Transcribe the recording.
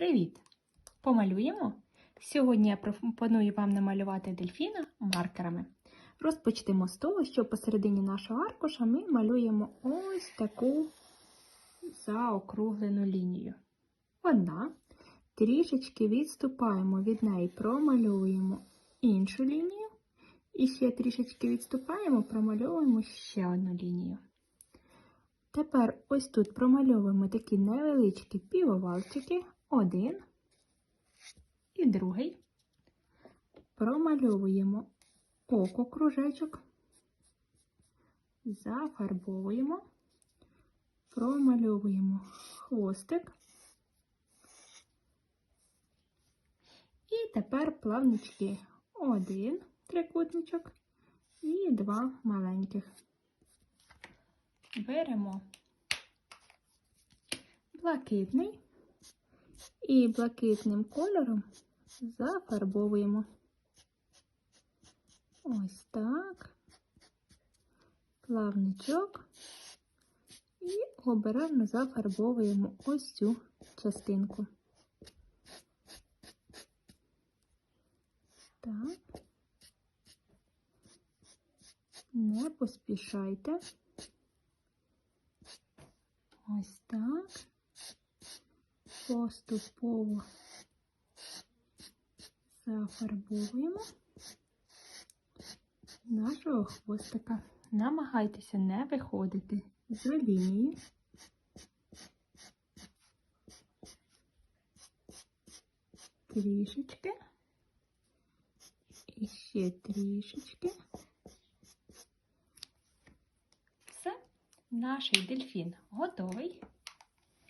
Привіт! Помалюємо? Сьогодні я пропоную вам намалювати дельфіна маркерами. Розпочнемо з того, що посередині нашого аркуша ми малюємо ось таку заокруглену лінію. Одна. Трішечки відступаємо від неї, промальовуємо іншу лінію. І ще трішечки відступаємо, промальовуємо ще одну лінію. Тепер ось тут промальовуємо такі невеличкі півовальчики. Один і другий. Промальовуємо око кружечок, зафарбовуємо, промальовуємо хвостик. І тепер плавнички. Один трикутничок і два маленьких. Беремо блакитний і блакитним кольором зафарбовуємо. Ось так, плавничок і обережно зафарбовуємо ось цю частинку. Так, не поспішайте. Ось так. Поступово зафарбовуємо нашого хвостика. Намагайтеся не виходити з лінії. Трішечки. І ще трішечки. Все, наш дельфін готовий.